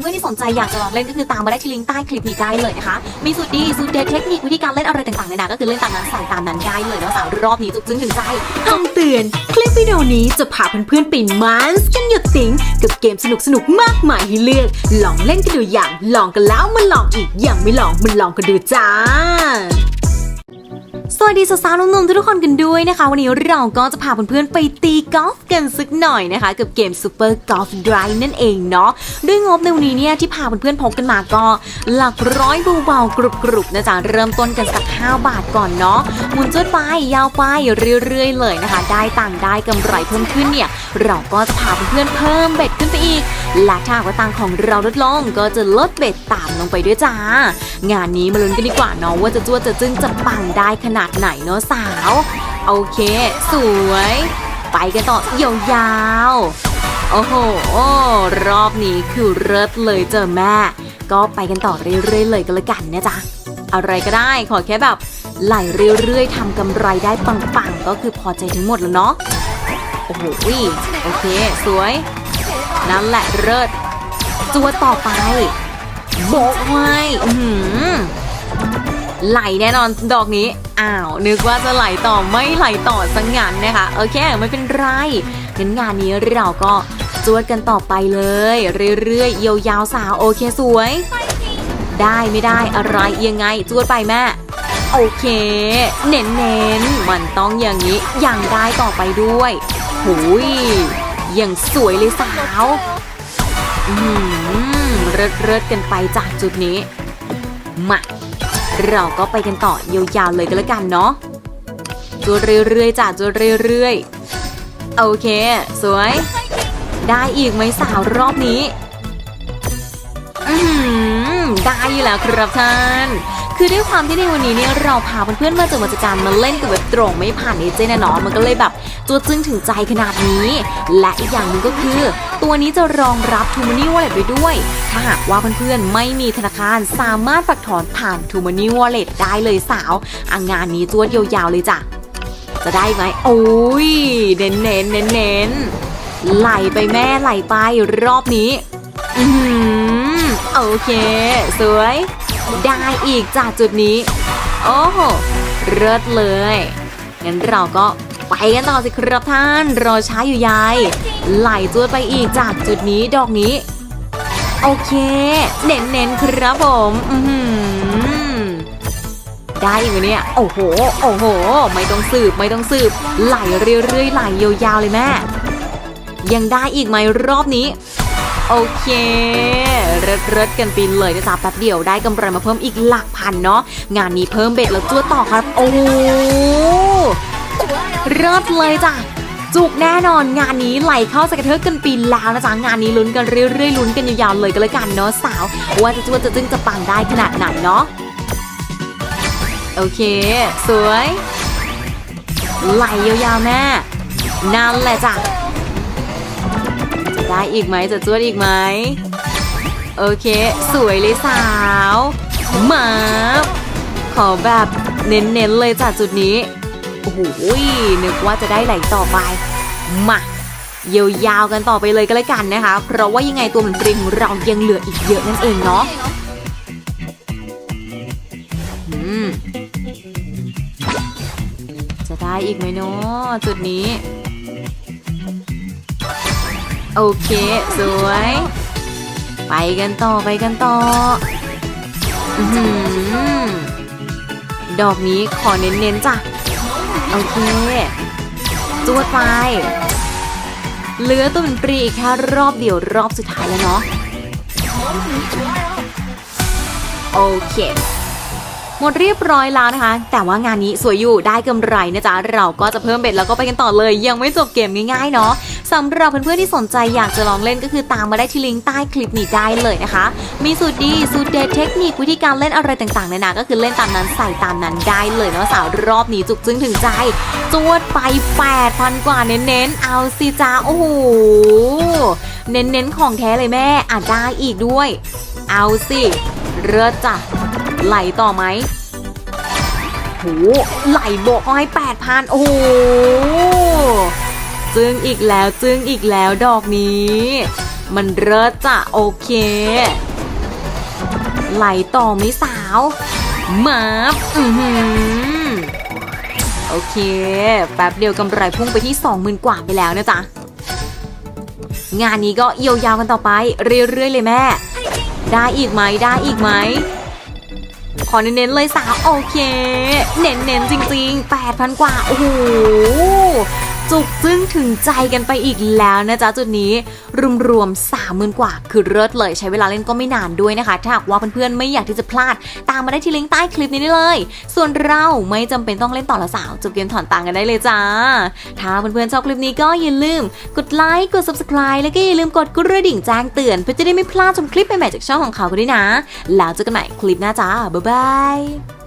เพื่อนที่สนใจอยากจะลองเล่นก็คือตามมาได้ที่ลิงก์ใต้คลิปนี้ได้เลยนะคะ มีสูตรดีสูตรเด็ดเทคนิควิธีการเล่นอะไรต่างๆเนี่ยนะก็คือเล่นตามนั้นใส่ตามนั้นได้เลยนะสาวรอบนี้จุกจึ้งถึงใจคำเตือน คลิปวิดีโอนี้จะพาเพื่อนๆไปมันส์กันหยุดติงกับเกมสนุกๆมากมายให้เลือก ลองเล่นกันดูอย่าง ลองกันแล้วมาลองอีกอย่างไม่ลองมันลองกันดูจ้า สวัสดีสาวๆนุ่มๆทุกคนกันด้วยนะคะ วันนี้เราก็จะพาเพื่อนๆไปตีกอล์ฟกันสักหน่อยนะคะ กับเกม Super Golf Drive นั่นเองเนาะด้วยงบในวันนี้เนี่ยที่พาเพื่อนๆพกกันมาก็หลักร้อยเบาๆกรุบๆนะจ๊ะเริ่มต้นกันสัก 5 บาทก่อนเนาะหมุนจุดไปยาวไปเรื่อยๆ เลยนะคะ ได้ตังค์ได้กำไรเพิ่มขึ้นเนี่ยเราก็จะพาเพื่อนๆเพิ่มเบ็ดขึ้นไปอีกและถ้าว่าตังค์ของเราลดลงก็จะลดเบ็ดตามลงไปด้วยจ้างานนี้มาลุ้นกันดีกว่าเนาะว่าจะจ้วจะจึ้งจะปังได้ขนาดไหนเนาะสาว โอเค สวย ไปกันต่อยาวๆ โอ้โห รอบนี้คือเลิศเลยเจอแม่ ก็ไปกันต่อเรื่อยๆเลยก็แล้วกันนะจ๊ะ อะไรก็ได้ขอแค่แบบไหลเรื่อยๆทำกำไรได้ปังๆ ก็คือพอใจทั้งหมดแล้วเนาะ โอ้โหโอเค สวย นั่นแหละเลิศตัวต่อไปโบกไว้อื้อหือ ไหลแน่นอนดอกนี้ อ้าว นึกว่าจะไหลต่อไม่ไหลต่อสังงานนะคะ โอเค ไม่เป็นไรงั้นงานนี้เราก็จวดกันต่อไปเลย เรื่อยๆยาวๆสาวโอเคสวย ได้ไม่ได้อะไรยังไงจวดไปแม่โอเค เน้นๆมันต้องอย่างนี้อยังได้ต่อไปด้วยหุยยังสวยเลยสาวอืมเริดเริดๆกันไปจากจุดนี้มา เราก็ไปกันต่อยาวๆเลยก็แล้วกันเนาะจูดเรื่อยๆจ้ะจูดเรื่อยๆ โอเค สวย ได้อีกไหมสาวรอบนี้ อืมได้อยู่แล้วครับท่าน คือด้วยความที่ในวันนี้เนี่ยเราพาเพื่อนๆมาจากมาจการมาเล่นกับแบบตรงไม่ผ่านเอเจนต์นะเนาะมันก็เลยแบบตัวจึ้งถึงใจขนาดนี้ และอีกอย่างหนึ่งก็คือ ตัวนี้จะรองรับ t ูมานี่วอลเล็ตไว้ด้วย ถ้าหากว่าเพื่อนๆไม่มีธนาคารสามารถฝากถอนผ่าน t ูมานี่วอลเล็ตได้เลยสาวอะงานนี้จวดยาวๆเลยจ้ะจะได้ไหมโอ้ยเน้นเน้นเน้นเน้นๆไหลไปแม่ไหลไปรอบนี้ อืโอเค สวย ได้อีกจากจุดนี้ โอ้โหเลิศเลย งั้นเราก็ไปกันต่อสิครับท่าน รอช้าอยู่ยาย ไหลจวดไปอีกจากจุดนี้ดอกนี้ โอเค เน้นๆครับผมอือหือได้อีกไหมเนี่ย โอ้โห โอ้โห ไม่ต้องสืบ ไม่ต้องสืบ ไหลเรื่อยๆ ไหลยาวๆ เลยแม่ ยังได้อีกไหมรอบนี้ โอเคเริดเริดๆกันปีนเลยนะจ๊ะแป๊บเดียวได้กำไรมาเพิ่มอีกหลักพันเนาะงานนี้เพิ่มเบ็ดแล้วจ้วต่อครับ โอ้โหเริดเลยจ้ะจุกแน่นอนงานนี้ไหลเข้าสกเทือกกันปีนแล้วนะจ๊ะงานนี้ลุ้นกันเรื่อยๆลุ้นกันยาวๆเลยก็แล้วกันเนาะสาว ว่าจะจ้วจะจึงจะปังได้ขนาดไหนเนาะโอเค สวย ไหลยาวๆแม่นั่นแหละจ้ะ ได้อีกไหมจะจวดอีกไหมโอเค สวยเลยสาวมาขอแบบเน้นๆเลยจากจุดนี้โอ้โหนึกว่าจะได้ไหลต่อไป มาเยียวยาวกันต่อไปเลยก็แล้วกันนะคะ เพราะว่ายังไงตัวมันปริงของเรายังเหลืออีกเยอะนั่นเองเนาะจะได้อีกไหมเนาะจุดนี้ โอเค สวย ไปกันต่อไปกันต่อดอกนี้ขอเน้นๆจ้ะ โอเคจวดไป เหลือตัวเป็นปรีอีกแค่รอบเดียวรอบสุดท้ายแล้วเนาะ โอเค หมดเรียบร้อยแล้วนะคะ แต่ว่างานนี้สวยอยู่ได้กำไรนะจ๊ะ เราก็จะเพิ่มเบ็ดแล้วก็ไปกันต่อเลย ยังไม่จบเกมง่ายๆเนาะ สำหรับเพื่อนๆที่สนใจอยากจะลองเล่นก็คือตามมาได้ที่ลิงก์ใต้คลิปนี้ได้เลยนะคะ มีสูตรดีสูตรเด็ดเทคนิควิธีการเล่นอะไรต่างๆนานาก็คือเล่นตามนั้นใส่ตามนั้นได้เลยเนาะสาวรอบนี้จุกจึ้งถึงใจจวดไป8,000กว่าเน้นๆเอาสิจ้าโอ้โหเน้นๆของแท้เลยแม่อาจได้อีกด้วย เอาสิเรือจ้ะไหลต่อไหมโหไหลโบกเขาให้แปดพันโอ้โห จึ้งอีกแล้วจึ้งอีกแล้วดอกนี้ มันเลิศจะโอเค ไหลต่อไหมสาวมาบอือหือโอเคแป๊บเดียวกำไรพุ่งไปที่20,000กว่าไปแล้วนะจ๊ะงานนี้ก็เอียวยาวกันต่อไป เรื่อยๆเลยแม่ ได้อีกไหมได้อีกไหมขอเน้นๆเลยสาวโอเค เน้นๆจริงๆ 8,000 กว่า โอ้โห จุกจึ้งถึงใจกันไปอีกแล้วนะจ๊ะจุดนี้รวมๆ30,000กว่า คือเลิศเลยใช้เวลาเล่นก็ไม่นานด้วยนะคะ ถ้าหากว่าเพื่อนๆไม่อยากที่จะพลาด ตามมาได้ที่ลิงก์ใต้คลิปนี้ได้เลย ส่วนเราไม่จำเป็นต้องเล่นต่อละสาวจบเกมถอนตังกันได้เลยจ้า ถ้าเพื่อนๆชอบคลิปนี้ก็อย่าลืม กดไลค์กด subscribe แล้วก็อย่าลืมกดกระดิ่งแจ้งเตือนเพื่อจะได้ไม่พลาดชมคลิปใหม่ๆจากช่องของเขากันด้วยนะ แล้วเจอกันใหม่คลิปหน้าจ้าบ๊ายบาย